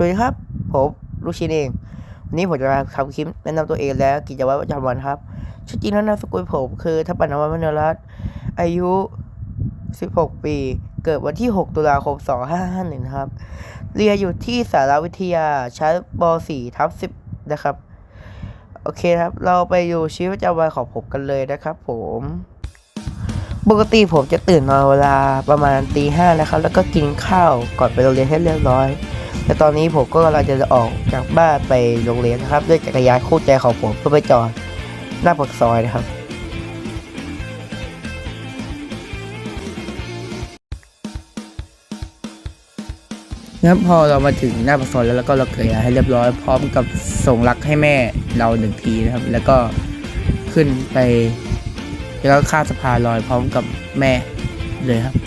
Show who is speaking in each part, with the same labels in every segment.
Speaker 1: สวัสดีครับ ผมลูกชินเอง วันนี้ผมจะมาทำคลิปแนะนำตัวเองและกิจวัตรประจำวันครับชื่อจริงแล้วนามสกุลผมคือทัพปนวัฒน์มณรัตน์อายุ 16 ปี เกิดวันที่ 6 ตุลาคม 2551 ครับ เรียนอยู่ที่สารวิทยาชั้นป .4 ทับ10 นะครับ โอเคครับ เราไปดูชีวิตประจำวันของผมกันเลยนะครับ ผมปกติผมจะตื่นนอนเวลาประมาณตีห้านะครับ แล้วก็กินข้าวก่อนไปโรงเรียนให้เรียบร้อย แต่ตอนนี้ผมก็กำลังจะออกจากบ้านไปโรงเรียนนะครับ ด้วยจักรยานคู่ใจของผมเพื่อไปจอดหน้าปากซอยนะครับงั้นพอเรามาถึงหน้าปากซอยแล้วแล้วก็เราเกยให้เรียบร้อย พร้อมกับส่งรักให้แม่เราหนึ่งทีนะครับ แล้วก็ขึ้นไป แล้วก็ข้ามสะพานลอยพร้อมกับแม่เลยครับ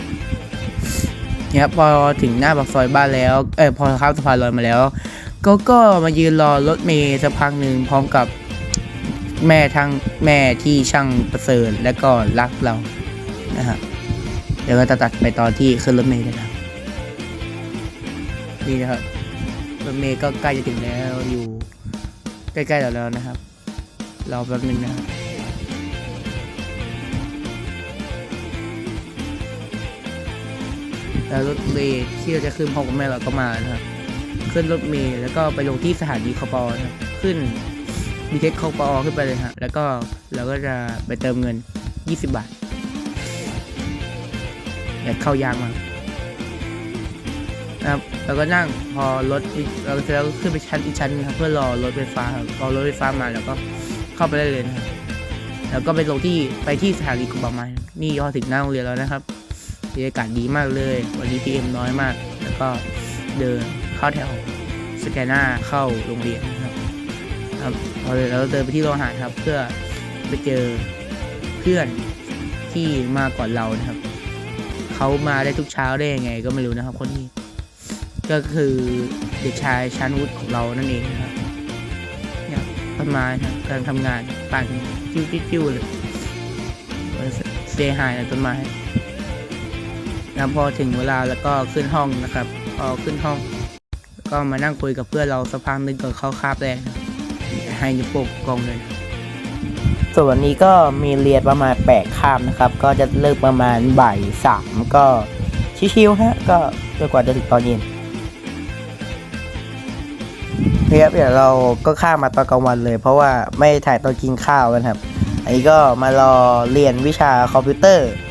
Speaker 1: นี่ยครับพอถึงหน้าปากซอยบ้านแล้วเออพอข้ามสะพานลอยมาแล้ว ก็ก็มายืนรอรถเมย์สักพักหนึ่งพร้อมกับแม่ทั้งแม่ที่ช่างประเสริฐและก็รักเรานะฮะเดี๋ยวก็จะตัดไปตอนที่ขึ้นรถเมย์นะครับนี่นะครับรถเมย์ก็ใกล้จะถึงแล้วอยู่ใกล้ๆเราแล้วนะครับ รอแป๊บนึงนะครับ แล้วรถเมล์ที่เราจะขึ้นพร้อกับแม่เราก็มานะครับขึ้นรถเมล์แล้วก็ไปลงที่สถานีคอปอนะครับขึ้นบีเทคคอปอขึ้นไปเลยฮะแล้วก็เราก็จะไปเติมเงิน 20 บาทอยากเข้ายากมากนะครับแล้วก็นั่งพอรถเราเสร็จแล้วก็ขึ้นไปชั้นอีกชั้นนะครับเพื่อรอรถไฟฟ้าครับพอรถไฟฟ้ามาแล้วก็เข้าไปได้เลยนะครับแล้วก็ไปลงที่ไปที่สถานีคอปอมานี่พอถึงหน้าโรงเรียนแล้วนะครับ บรรยากาศดีมากเลย วันนี้พีเอ็มน้อยมาก แล้วก็เดินเข้าแถวสแกนหน้าเข้าโรงเรียนนะครับครับเราเดินไปที่โรงอาหารครับ เพื่อไปเจอเพื่อนที่มาก่อนเรานะครับเขามาได้ทุกเช้าได้ยังไง ก็ไม่รู้นะครับ คนนี้ ก็คือเด็กชายชานวุฒิของเรานั่นเองนะครับเนี่ยต้นไม้กำลังทำงานปั่นจิ้วๆๆเลยเซฮายต้นไม้ นะพอถึงเวลาแล้วก็ขึ้นห้องนะครับพอขึ้นห้อง ก็มานั่งคุยกับเพื่อนเราสักพักหนึงก่อนเข้าคาบแรกนะให้นิ้วโป้งกองเลยนะส่วนวันนี้ก็มีเรียนประมาณแปดคาบนะครับ ก็จะเลิกประมาณบ่ายสามก็ชิวๆฮะก็จนกว่าจะถึงตอนเย็นครับเดี๋ยวเราก็ข้ามมาตอนกลางวันเลย เพราะว่าไม่ถ่ายตอนกินข้าวกันครับ อันนี้ก็มารอเรียนวิชาคอมพิวเตอร์เพ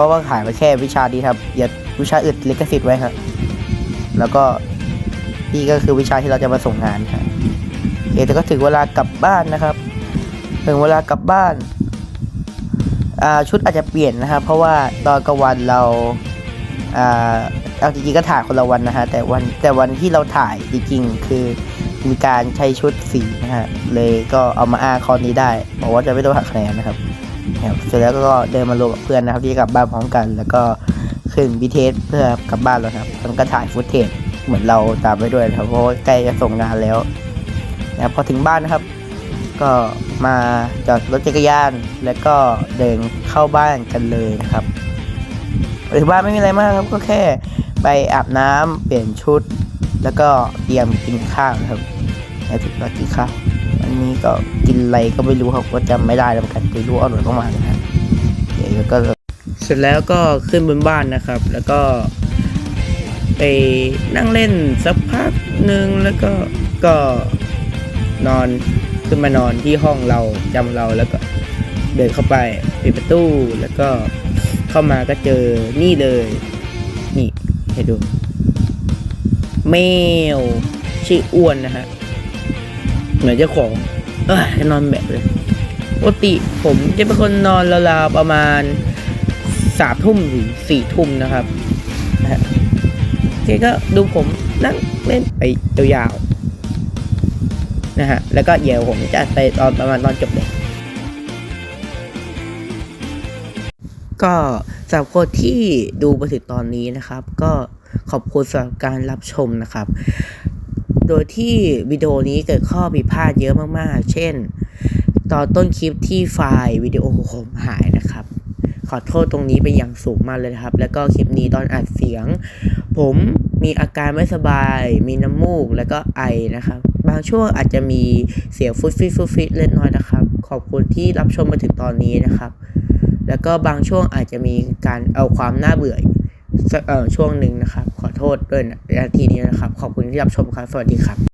Speaker 1: ราะว่าขายมาแค่วิชานี้ครับ อย่าวิชาอื่นลิขสิทธิ์ไว้ครับ แล้วก็นี่ก็คือวิชาที่เราจะมาส่งงานครับโอเคแต่ก็ถึงเวลากลับบ้านนะครับ ถึงเวลากลับบ้านาชุดอาจจะเปลี่ยนนะครับ เพราะว่าตอนกลางวันเราเอาจริงๆก็ถ่ายคนละวันนะฮะแต่วันแต่วันที่เราถ่ายจริงๆ คือมีการใช้ชุดสีนะฮะเลยก็เอามาอ้างข้อนี้ได้บอกว่าจะไม่ต้องหักคะแนนนะครับ เสร็จแล้วก็เดินมารวมกับเพื่อนนะครับที่กลับบ้านพร้อมกัน แล้วก็ขึ้นบีเทสเพื่อกลับบ้านแล้วครับแล้วก็ถ่ายฟุตเทจเหมือนเราตามไปด้วยครับเพราะใกล้จะส่งงานแล้วนะครับพอถึงบ้านนะครับ ก็มาจอดรถจักรยาน แล้วก็เดินเข้าบ้านกันเลยนะครับไปถึงบ้านไม่มีอะไรมากครับก็แค่ไปอาบน้ำเปลี่ยนชุด แล้วก็เตรียมกินข้าวครับแล้วถึงก็กินข้าว อันนี้ก็กินอะไรก็ไม่รู้ครับก็จำไม่ได้แล้วกันไม่รู้อร่อยประมาณนะเดี๋ยวก็เสร็จแล้วก็ขึ้นบนบ้านนะครับ แล้วก็ไปนั่งเล่นสักพักหนึ่งแล้วก็ก็นอนขึ้นมานอนที่ห้องเราจำเราแล้วก็เดินเข้าไปปิดประตูแล้วก็เข้ามาก็เจอนี่เลย นี่ให้ดูแมวชื่ออ้วนนะฮะ เหมือนเจ้าของเอ้ยนอนแบบเลยปกติผมจะเป็นคนนอนราวๆประมาณสามทุ่มถึงสี่ทุ่มนะครับนะฮะเจ๊ก็ดูผมนั่งเล่นไปยาวๆนะฮะแล้วก็เดี๋ยวผมจะไปตอนประมาณตอนจบเลยก็สำหรับคนที่ดูมาถึงตอนนี้นะครับ ก็ขอบคุณสำหรับการรับชมนะครับ โดยที่วิดีโอนี้เกิดข้อผิดพลาดเยอะมากๆ เช่น ตอนต้นคลิปที่ไฟล์วิดีโอผมหายนะครับ ขอโทษตรงนี้เป็นอย่างสูงมากเลยครับ แล้วก็คลิปนี้ตอนอัดเสียง ผมมีอาการไม่สบาย มีน้ำมูก แล้วก็ไอนะครับ บางช่วงอาจจะมีเสียงฟุดฟิดฟุดฟิดเล็กน้อยนะครับ ขอบคุณที่รับชมมาถึงตอนนี้นะครับ แล้วก็บางช่วงอาจจะมีการเอาความน่าเบื่อเออช่วงหนึ่งนะครับ โทษด้วยนะทีนี้นะครับ ขอบคุณที่รับชมครับ สวัสดีครับ